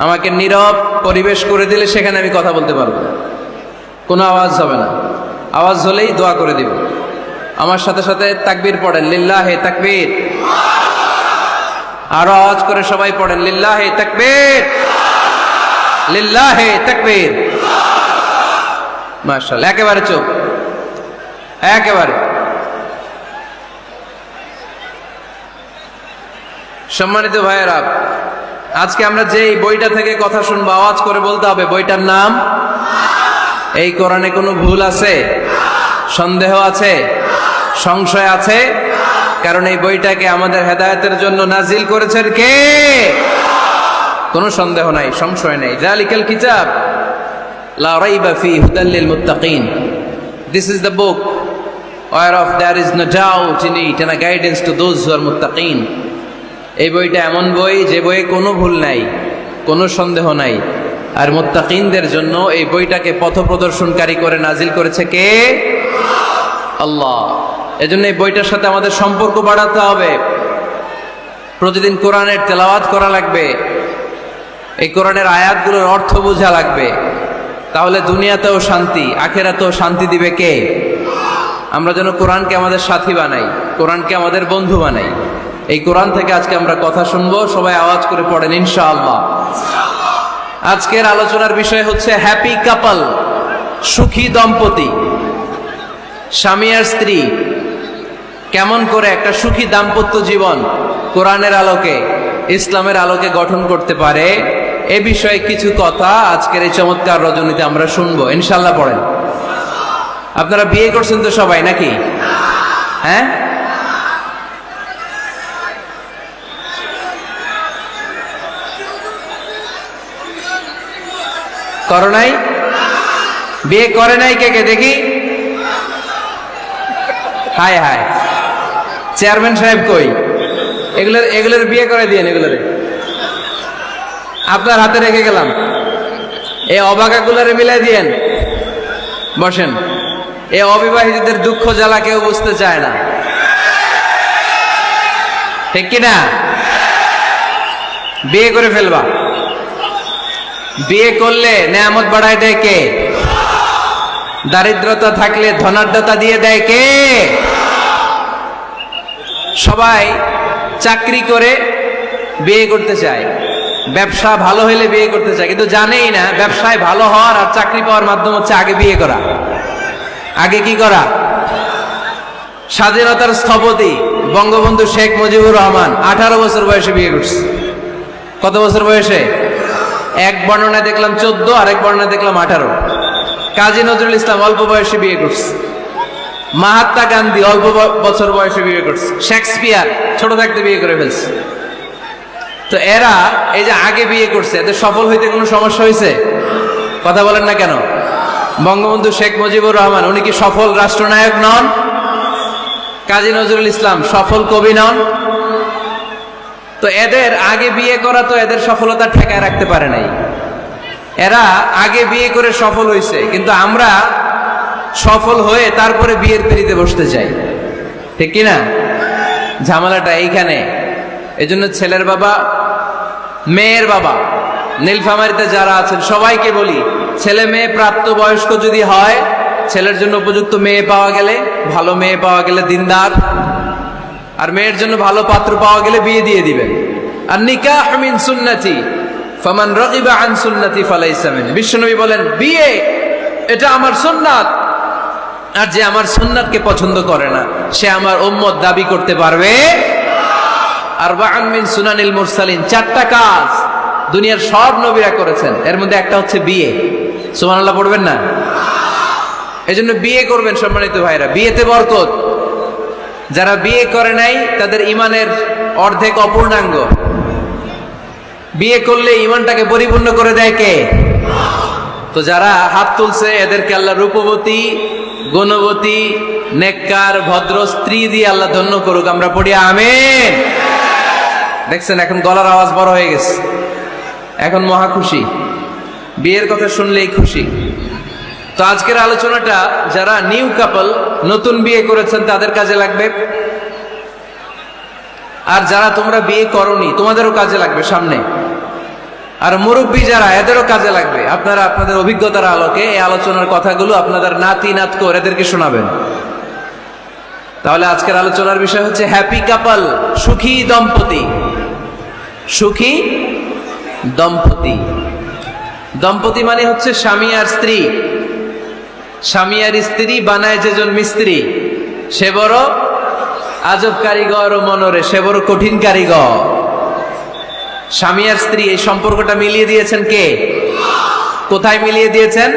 আমাকে নীরব পরিবেশ করে দিলে সেখানে আমি কথা বলতে পারব কোনো আওয়াজ হবে না। আওয়াজ হলেই দোয়া করে দিব। আমার সাথে সাথে তাকবির পড়েন, লিল্লাহ হে তাকবীর। আরও আওয়াজ করে সবাই পড়েন, লিল্লাহ তাকবীর। লিল্লাহ হে তাকবীর। মার্শাল একেবারে চোখ একেবারে। সম্মানিত ভাইয়েরা আজকে আমরা যে বইটা থেকে কথা শুনব, আওয়াজ করে বলতে হবে, বইটার নাম? এই কোরআনে কোনো ভুল আছে? সন্দেহ আছে? সংশয় আছে? কারণ এই বইটাকে আমাদের হেদায়তের জন্য নাজিল করেছেন কে? কোনো সন্দেহ নাই, সংশয় নাই। জালিকাল কিতাব, লা রাইবা ফি হুদাল লিল মুত্তাকিন। This is the book whereof there is no doubt in it and a guidance to those who are muttaqin এই বইটা এমন বই যে বইয়ে কোনো ভুল নাই, কোনো সন্দেহ নাই। আর মোত্তাকিনদের জন্য এই বইটাকে পথ প্রদর্শনকারী করে নাজিল করেছে কে? আল্লাহ। এজন্য এই বইটার সাথে আমাদের সম্পর্ক বাড়াতে হবে। প্রতিদিন কোরআনের তেলাওয়াত করা লাগবে। এই কোরআনের আয়াতগুলোর অর্থ বোঝা লাগবে। তাহলে দুনিয়াতেও শান্তি, আখেরাতেও শান্তি দিবে কে? আমরা যেন কোরআনকে আমাদের সাথী বানাই, কোরআনকে আমাদের বন্ধু বানাই। এই কোরআন থেকে আজকে আমরা কথা শুনব, সবাই আওয়াজ করে পড়েন, ইনশাআল্লাহ। আজকের আলোচনার বিষয় হচ্ছে হ্যাপি কাপল সুখী দম্পতি। স্বামী আর স্ত্রী, কেমন করে একটা সুখী দাম্পত্য জীবন কোরআনের আলোকে, ইসলামের আলোকে গঠন করতে পারে, এ বিষয়ে কিছু কথা আজকের এই চমৎকার রজনীতে আমরা শুনব। ইনশাল্লাহ পড়েন। আপনারা বিয়ে করছেন তো সবাই নাকি? হ্যাঁ? করো নাই? বিয়ে করে নাই কে কে? দেখি। হায় হায়। চেয়ারম্যান সাহেব কই? এগুলোর এগুলোর বিয়ে করে দিয়েন এগুলোরে। আপনার হাতে রেখে গেলাম। এই অবাকাগুলোরে মিলাই দিয়েন। বসেন। এই অবিবাহিতদের দুঃখ জ্বালা কেউ বুঝতে চায় না। ঠিক কিনা? বিয়ে করে ফেলবা। বিয়ে করলে নেয়ামত বাড়ায় দেয় কে? দারিদ্রতা থাকলে ধনাঢ্যতা দিয়ে দেয় কে? সবাই চাকরি করে বিয়ে করতে চায়। ব্যবসা ভালো হলে বিয়ে করতে চায়, কিন্তু জানেই না ব্যবসায় ভালো হওয়ার আর চাকরি পাওয়ার মাধ্যম হচ্ছে আগে বিয়ে করা। আগে কি করা? স্বাধীনতার স্থপতি বঙ্গবন্ধু শেখ মুজিবুর রহমান, আঠারো বছর বয়সে বিয়ে করছে। কত বছর বয়সে? এক বর্ণনায় দেখলাম চোদ্দ আর এক বর্ণনায় দেখলাম আঠারো। কাজী নজরুল ইসলাম অল্প বয়সে বিয়ে করছে। মাহাত্মা গান্ধী অল্প বছর বয়সে বিয়ে করছে। শেক্সপিয়ার, ছোট থাকতে বিয়ে করে ফেলছে। তো এরা এই যে আগে বিয়ে করছে, এদের সফল হইতে কোনো সমস্যা হয়েছে কথা বলেন না কেন? বঙ্গবন্ধু শেখ মুজিবুর রহমান, উনি কি সফল রাষ্ট্রনায়ক নন? কাজী নজরুল ইসলাম সফল কবি নন? তো এদের আগে বিয়ে করা তো এদের সফলতা ঠেকায় রাখতে পারে নাই। এরা আগে বিয়ে করে সফল হয়েছে কিন্তু আমরা সফল হয়ে তারপরে বিয়ের পিড়িতে বসতে চাই। ঠিক কিনা? ঝামেলাটা এইখানে। এজন্য ছেলের বাবা, মেয়ের বাবা, নীলফামারিতে যারা আছেন, সবাইকে বলি, ছেলে মেয়ে প্রাপ্ত বয়স্ক যদি হয়, ছেলের জন্য উপযুক্ত মেয়ে পাওয়া গেলে, ভালো মেয়ে পাওয়া গেলে দিনদার। আর মেয়ের জন্য ভালো পাত্র পাওয়া গেলে বিয়ে দিয়ে দিবেন। আর নিকাহ মিন সুন্নতি, ফামান রাগিবা আন সুন্নতি ফালাইসা মিন। বিশ্বনবী বলেন, বিয়ে, এটা আমার সুন্নাত। আর যে আমার সুন্নাতকে পছন্দ করে না, সে আমার উম্মত দাবি করতে পারবে। আর বাআন মিন সুনানিল মুরসালিন, চারটা কাজ দুনিয়ার সব নবীরা করেছেন। এর মধ্যে একটা হচ্ছে বিয়ে। সুবহানাল্লাহ, পড়বেন না? এজন্য বিয়ে করবেন সম্মানিত ভাইরা। বিয়েতে বরকত। যারা বিয়ে করে নাই, তাদের ইমানের অর্ধেক অপূর্ণাঙ্গ। বিয়ে করলে ইমানটাকে পরিপূর্ণ করে দেয় কে? তো যারা হাত তুলছে, এদেরকে আল্লাহ রূপবতী, গুণবতী, নেককার, ভদ্র স্ত্রী দিয়ে আল্লাহ ধন্য করুক, আমরা পড়ি আমেন। দেখছেন, এখন গলার আওয়াজ বড় হয়ে গেছে। এখন মহা খুশি। বিয়ের কথা শুনলেই খুশি। তো আজকের আলোচনাটা যারা নিউ কাপল, নতুন বিয়ে করেছেন তাদের কাজে লাগবে। আর যারা তোমরা বিয়ে করনি, তোমাদেরও কাজে লাগবে সামনে। আর মুরব্বী যারা, এদেরও কাজে লাগবে। আপনারা আপনাদের অভিজ্ঞতার আলোকে এই আলোচনার কথাগুলো আপনাদের নাতি নাতকো এদেরকে শোনাবেন। তাহলে আজকের আলোচনার বিষয় হচ্ছে হ্যাপি কাপল, সুখী দম্পতি। সুখী দম্পতি। দম্পতি মানে হচ্ছে স্বামী আর স্ত্রী। স্বামী আর স্ত্রী বানায় যেজন মিস্ত্রি, সে বড় আজব কারিগর ও মনরে, সে বড় কঠিন কারিগর। স্বামী আর স্ত্রী, এই সম্পর্কটা মিলিয়ে দিয়েছেন কে? কোথায় মিলিয়ে দিয়েছেন?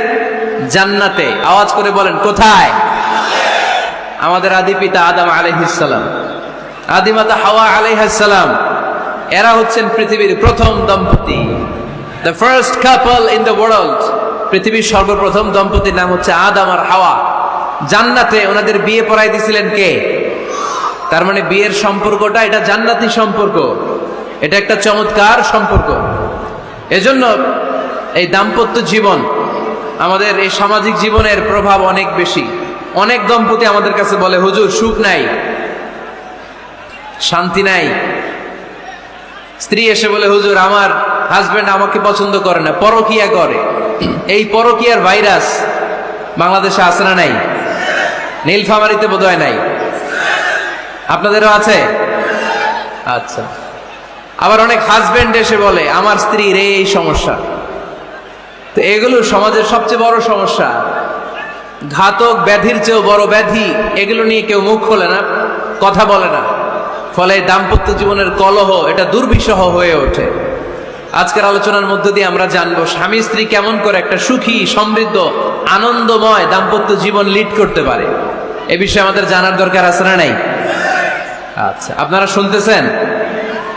জান্নাতে। আওয়াজ করে বলেন, কোথায়? আমাদের আদি পিতা আদম আলাইহিসসালাম আদিমাতা হাওয়া আলাইহিসসালাম এরা হচ্ছেন পৃথিবীর প্রথম দম্পতি। The first couple in the world পৃথিবীর সর্বপ্রথম দম্পতির নাম হচ্ছে আদম আর হাওয়া। জান্নাতে ওনাদের বিয়ে পড়াই দিছিলেন কে? তার মানে বিয়ের সম্পর্কটা এটা জান্নাতি সম্পর্ক। এটা একটা চমৎকার সম্পর্ক। এজন্য এই দাম্পত্য জীবন আমাদের এই সামাজিক জীবনের প্রভাব অনেক বেশি। অনেক দম্পতি আমাদের কাছে বলে, হুজুর, সুখ নাই, শান্তি নাই। স্ত্রী এসে বলে, হুজুর, আমার হাজবেন্ড আমাকে পছন্দ করে না, পরকিয়া করে। এই পরকিয়ার ভাইরাস বাংলাদেশে আছে না নাই? নীলফামারিতে বোধহয় নাই। আপনাদেরও আছে? আচ্ছা। আবার অনেক হাজবেন্ড এসে বলে, আমার স্ত্রীর এই সমস্যা। তো এগুলো সমাজের সবচেয়ে বড় সমস্যা। ঘাতক ব্যাধির চেয়েও বড় ব্যাধি, এগুলো নিয়ে কেউ মুখ খোলে না, কথা বলে না। ফলে দাম্পত্য জীবনের কলহ এটা দুর্বিষহ হয়ে ওঠে। আজকের আলোচনার মধ্য দিয়ে আমরা জানব, স্বামী স্ত্রী কেমন করে একটা সুখী, সমৃদ্ধ, আনন্দময় দাম্পত্য জীবন লিড করতে পারে? এ বিষয়ে আমাদের জানার দরকার আছে না নাই? আচ্ছা আপনারা শুনতেছেন?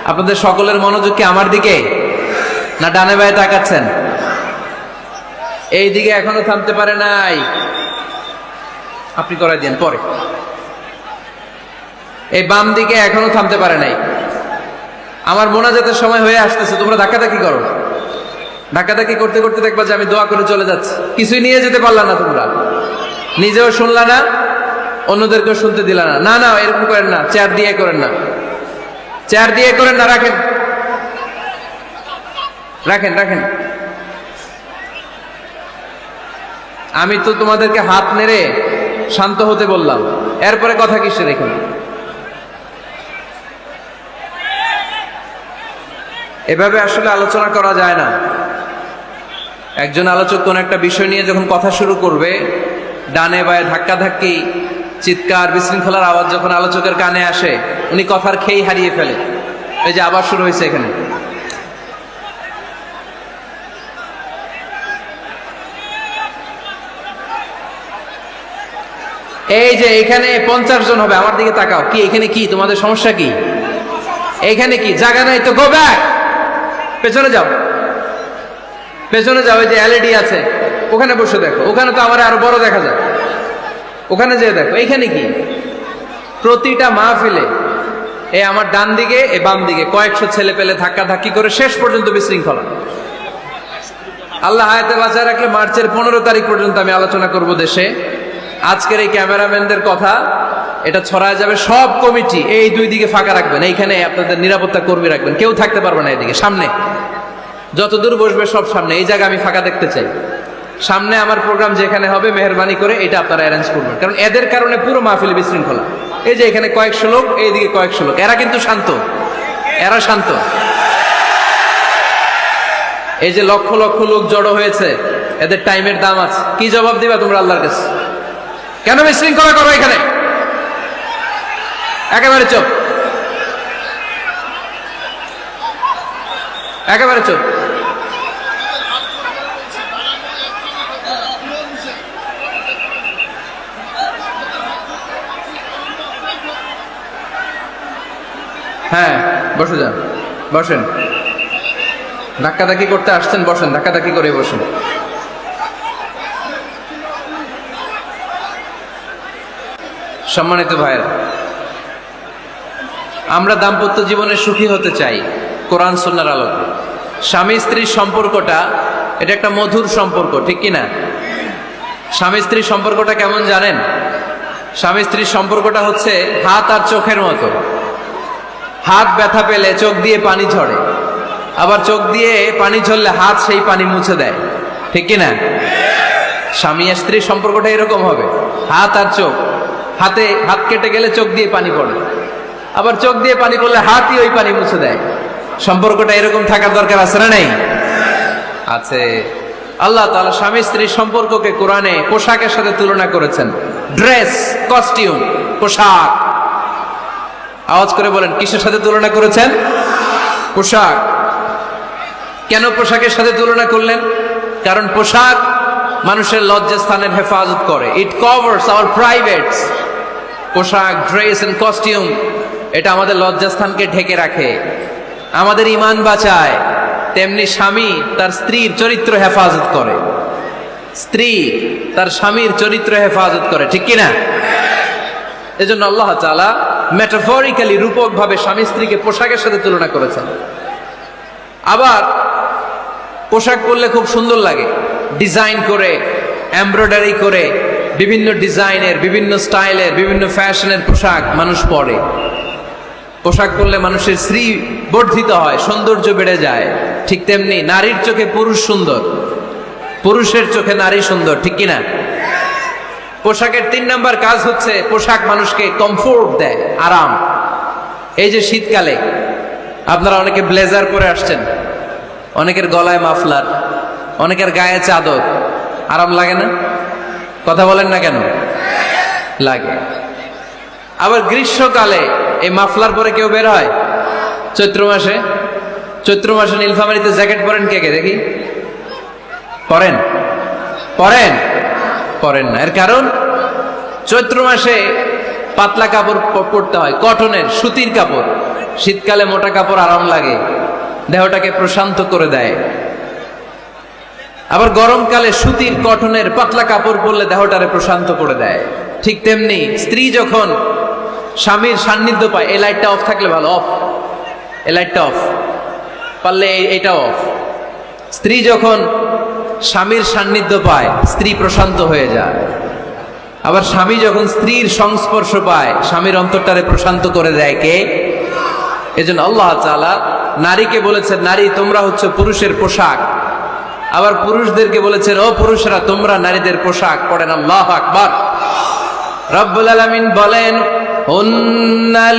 আপনাদের সকলের মনোযোগ কি আমার দিকে? না ডানে বায়ে তাকাচ্ছেন? এই দিকে এখনও থামতে পারে নাই। আপনি করাই দেন, পরে। এই বাম দিকে এখনও থামতে পারে নাই। আমার মোনাজাতের সময় হয়ে আসতেছে, তোমরা ধাক্কাধাক্কি করো। ধাক্কাধাক্কি করতে করতে দেখবা যে আমি দোয়া করে চলে যাচ্ছি। কিছুই নিয়ে যেতে পারলা না তোমরা। নিজেও শুনলা না, অন্যদেরকেও শুনতে দিলা না। না না, এরকম করেন না, চেয়ার দিয়ে করেন না। চেয়ার দিয়ে করেন না, রাখেন। রাখেন রাখেন। আমি তো তোমাদেরকে হাত নেড়ে শান্ত হতে বললাম। এরপরে কথা কিসের এখানে? এভাবে আসলে আলোচনা করা যায় না। একজন আলোচক কোন একটা বিষয় নিয়ে যখন কথা শুরু করবে, ডানে বায়ে ধাক্কা ধাক্কি চিৎকার, বিশৃঙ্খলার আওয়াজ যখন আলোচকের কানে আসে, উনি কথার খেই হারিয়ে ফেলে। এই যে আবার শুরু হয়েছে এখানে। এই যে এখানে পঞ্চাশ জন হবে, আমার দিকে তাকাও। কি, এখানে কি? তোমাদের সমস্যা কি? এখানে কি? জায়গা নাই তো গো ব্যাক পেছনে যাও। পেছনে যাও, এই যে এলইডি আছে। ওখানে বসে দেখো। ওখানে তো আমার আরও বড় দেখা যায়। ওখানে যেয়ে দেখো। এইখানে কি? প্রতিটা মাহফিলে এই আমার ডান দিকে, এ বাম দিকে কয়েকশো ছেলে পেলে ধাক্কা ধাক্কি করে শেষ পর্যন্ত বিশৃঙ্খলা। আল্লাহ হায়াতে বাঁচায় রাখলে মার্চের পনেরো তারিখ পর্যন্ত আমি আলোচনা করব দেশে। আজকের এই ক্যামেরাম্যানদের কথা এটা ছড়ায় যাবে সব কমিটি। এই দুই দিকে ফাঁকা রাখবেন। এইখানে আপনাদের নিরাপত্তা কর্মী রাখবেন। কেউ থাকতে পারবে না এদিকে। সামনে। যত দূর বসবে সব সামনে। এই জায়গা আমি ফাঁকা দেখতে চাই। সামনে আমার প্রোগ্রাম যেখানে হবে, মেহরবানি করে এটা আপনারা অ্যারেঞ্জ করবেন। কারণ এদের কারণে পুরো মাহফিল বিশৃঙ্খলা। এই যে এখানে কয়েকশো লোক, এইদিকে কয়েকশো লোক। এরা কিন্তু শান্ত। এরা শান্ত। এই যে লক্ষ লক্ষ লোক জড়ো হয়েছে, এদের টাইমের দাম আছে। কি জবাব দিবা তোমরা আল্লাহর কাছে? কেন বিশৃঙ্খলা করো এখানে? একেবারে চোখ একেবারে চোখ হ্যাঁ বসে যান। বসেন। ধাক্কাধাক্কি করতে আসছেন, বসেন। ধাক্কাধাক্কি করে বসেন। সম্মানিত ভাইরা আমরা দাম্পত্য জীবনে সুখী হতে চাই, কোরআন সন্ন্যার আলোকে। স্বামী স্ত্রীর সম্পর্কটা, এটা একটা মধুর সম্পর্ক, ঠিক কি না স্বামী স্ত্রীর সম্পর্কটা কেমন জানেন? স্বামী স্ত্রীর সম্পর্কটা হচ্ছে হাত আর চোখের মতো। হাত ব্যথা পেলে চোখ দিয়ে পানি ঝরে। আবার চোখ দিয়ে পানি ঝরলে হাত সেই পানি মুছে দেয়। ঠিক কিনা? স্বামী আর স্ত্রীর সম্পর্কটা এরকম হবে। হাত আর চোখ। হাতে হাত কেটে গেলে চোখ দিয়ে পানি পড়ে। আবার চোখ দিয়ে পানি পড়লে হাতই ওই পানি মুছে দেয়। সম্পর্কটা এরকম থাকার দরকার আছে না নেই? আছে। আল্লাহ তাআলা স্বামী স্ত্রীর সম্পর্ককে কোরআনে পোশাকের সাথে তুলনা করেছেন। ড্রেস, কস্টিউম, পোশাক। আওয়াজ করে বলেন, কিসের সাথে তুলনা করেছেন? পোশাক। কেন পোশাকের সাথে তুলনা করলেন? কারণ পোশাক মানুষের লজ্জাস্থানের হেফাজত করে। ইট কভার্স আওয়ার প্রাইভেটস পোশাক, ড্রেস এন্ড কস্টিউম এটা আমাদের লজ্জাস্থানকে ঢেকে রাখে। আমাদের ইমান বাঁচায়। তেমনি স্বামী তার স্ত্রীর চরিত্র হেফাজত করে। স্ত্রী তার স্বামীর চরিত্র হেফাজত করে, ঠিক কিনা এজন্য আল্লাহ তাআলা মেটাফরিক্যালি রূপক ভাবে স্বামী স্ত্রীকে পোশাকের সাথে তুলনা করেছেন। আবার পোশাক পরলে খুব সুন্দর লাগে। ডিজাইন করে, এমব্রয়ডারি করে, বিভিন্ন ডিজাইনের, বিভিন্ন স্টাইলের, বিভিন্ন ফ্যাশনের পোশাক মানুষ পরে। পোশাক পরলে মানুষের শ্রী বর্ধিত হয়, সৌন্দর্য বেড়ে যায়। ঠিক তেমনি নারীর চোখে পুরুষ সুন্দর। পুরুষের চোখে নারী সুন্দর, ঠিক কিনা? পোশাকের তিন নাম্বার কাজ হচ্ছে পোশাক মানুষকে কমফোর্ট দেয়, আরাম। এই যে শীতকালে, আপনারা অনেকে ব্লেজার পরে আসছেন, অনেকের গলায় মাফলার, অনেকের গায়ে চাদর। আরাম লাগে না? কথা বলেন না কেন? লাগে। আবার গ্রীষ্মকালে এই মাফলার পরে কেউ বের হয়? চৈত্র মাসে? চৈত্র মাসে নীলফামারিতে জ্যাকেট পরেন কে কে? দেখি। পরেন? পরেন? পরেন না। এর কারণ, চৈত্র মাসে পাতলা কাপড় পরতে হয়। কটনের, সুতির কাপড়। শীতকালে মোটা কাপড় আরাম লাগে। দেহটাকে প্রশান্ত করে দেয়। আবার গরমকালে সুতির, কটনের পাতলা কাপড় পরলে দেহটারে প্রশান্ত করে দেয়। ঠিক তেমনি স্ত্রী যখন স্বামীর সান্নিধ্য পায়। এই লাইটটা অফ থাকলে ভালো অফ এই লাইটটা অফ পারলে এইটা অফ স্ত্রী যখন স্বামীর সান্নিধ্য পায়, স্ত্রী প্রশান্ত হয়ে যায়। আবার স্বামী যখন স্ত্রীর সংস্পর্শ পায়, স্বামীর অন্তরটারে প্রশান্ত করে দেয় কে? এজন্য আল্লাহ তাআলা নারীকে বলেছেন নারী, তোমরা হচ্ছে পুরুষের পোশাক। আবার পুরুষদেরকে বলেছেন ও পুরুষরা, তোমরা নারীদের পোশাক পড়েন আল্লাহ আকবার। রব্বুল আলামিন বলেন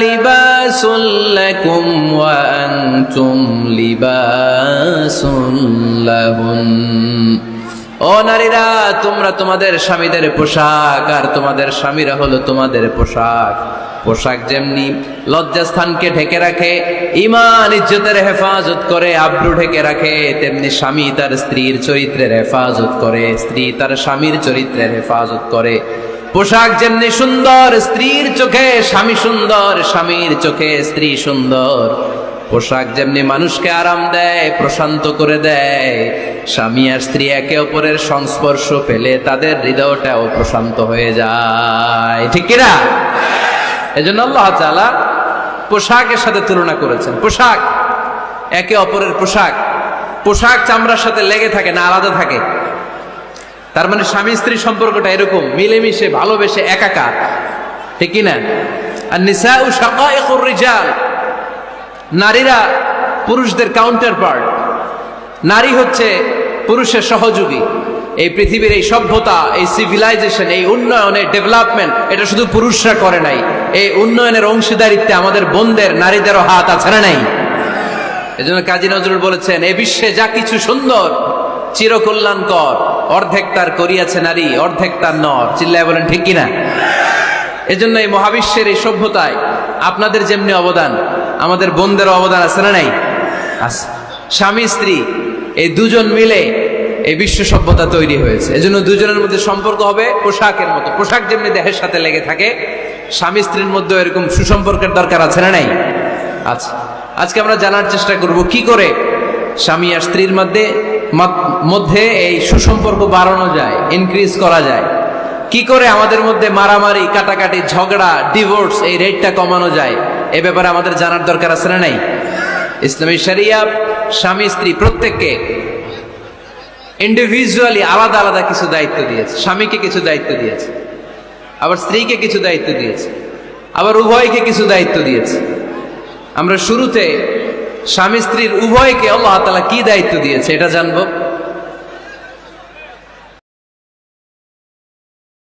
লিবাসুল লাকুম ওয়া আনতুম লিবাসুল লাহুন। ও নারীরা, তোমরা তোমাদের স্বামীদের পোশাক, আর তোমাদের স্বামীরা হলো তোমাদের পোশাক। পোশাক যেমনি লজ্জাস্থানকে ঢেকে রাখে ইমান ইজ্জতের হেফাজত করে আব্রু ঢেকে রাখে, তেমনি স্বামী তার স্ত্রীর চরিত্রের হেফাজত করে, স্ত্রী তার স্বামীর চরিত্রের হেফাজত করে। পোশাক যেমনি সুন্দর, স্ত্রীর চোখে স্বামী সুন্দর, স্বামীর চোখে স্ত্রী সুন্দর। পোশাক যেমনি মানুষকে আরাম দেয়, প্রশান্ত করে দেয়, স্বামী আর স্ত্রী একে অপরের সংস্পর্শ পেলে তাদের হৃদয়টাও প্রশান্ত হয়ে যায়। ঠিক কিনা এই জন্য আল্লাহ তাআলা পোশাকের সাথে তুলনা করেছেন। পোশাক, একে অপরের পোশাক। পোশাক চামড়ার সাথে লেগে থাকে না আলাদা থাকে। তার মানে স্বামী স্ত্রী সম্পর্কটা এরকম, মিলেমিশে, ভালোবেসে একাকার ঠিক কিনা? আর নিসা ও রিজাল। নারীরা পুরুষদের কাউন্টার পার্ট নারী হচ্ছে পুরুষের সহযোগী। এই পৃথিবীর এই সভ্যতা, এই সিভিলাইজেশন এই উন্নয়নের ডেভেলপমেন্ট এটা শুধু পুরুষরা করে নাই। এই উন্নয়নের অংশীদারিত্বে আমাদের বোনদের, নারীদেরও হাত আছে না নাই? এজন্য কাজী নজরুল বলেছেন, এ বিশ্বে যা কিছু সুন্দর চিরকল্যাণকর। অর্ধেক তার করিয়াছে নারী, অর্ধেক তার নর। চিল্লায় বলেন, ঠিক কিনা? এজন্য এই মহাবিশ্বের এই সভ্যতায় আপনাদের যেমনি অবদান, আমাদের বোনদেরও অবদান আছে না নাই? আছে। স্বামী, স্ত্রী, এই দুজন মিলে এই বিশ্ব সভ্যতা তৈরি হয়েছে। এজন্য দুজনের মধ্যে সম্পর্ক হবে পোশাকের মতো। পোশাক যেমনি দেহের সাথে লেগে থাকে, স্বামী, স্ত্রীর মধ্যে এরকম সুসম্পর্কের দরকার আছে না নাই? আচ্ছা আজকে আমরা জানার চেষ্টা করব, কি করে স্বামী আর স্ত্রীর মধ্যে মধ্যে এই সুসম্পর্ক বাড়ানো যায় ইনক্রিজ করা যায়। কি করে আমাদের মধ্যে মারামারি, কাটাকাটি, ঝগড়া ডিভোর্স এই রেটটা কমানো যায়, এ ব্যাপারে আমাদের জানার দরকার আছে না নাই? ইসলামী শরিয়া, স্বামী, স্ত্রী প্রত্যেককে ইন্ডিভিজুয়ালি আলাদা আলাদা কিছু দায়িত্ব দিয়েছে। স্বামীকে কিছু দায়িত্ব দিয়েছে, আবার স্ত্রীকে কিছু দায়িত্ব দিয়েছে, আবার উভয়কে কিছু দায়িত্ব দিয়েছে। আমরা শুরুতে স্বামী স্ত্রীর উভয়কে আল্লাহ তালা কি দায়িত্ব দিয়েছে এটা জানব?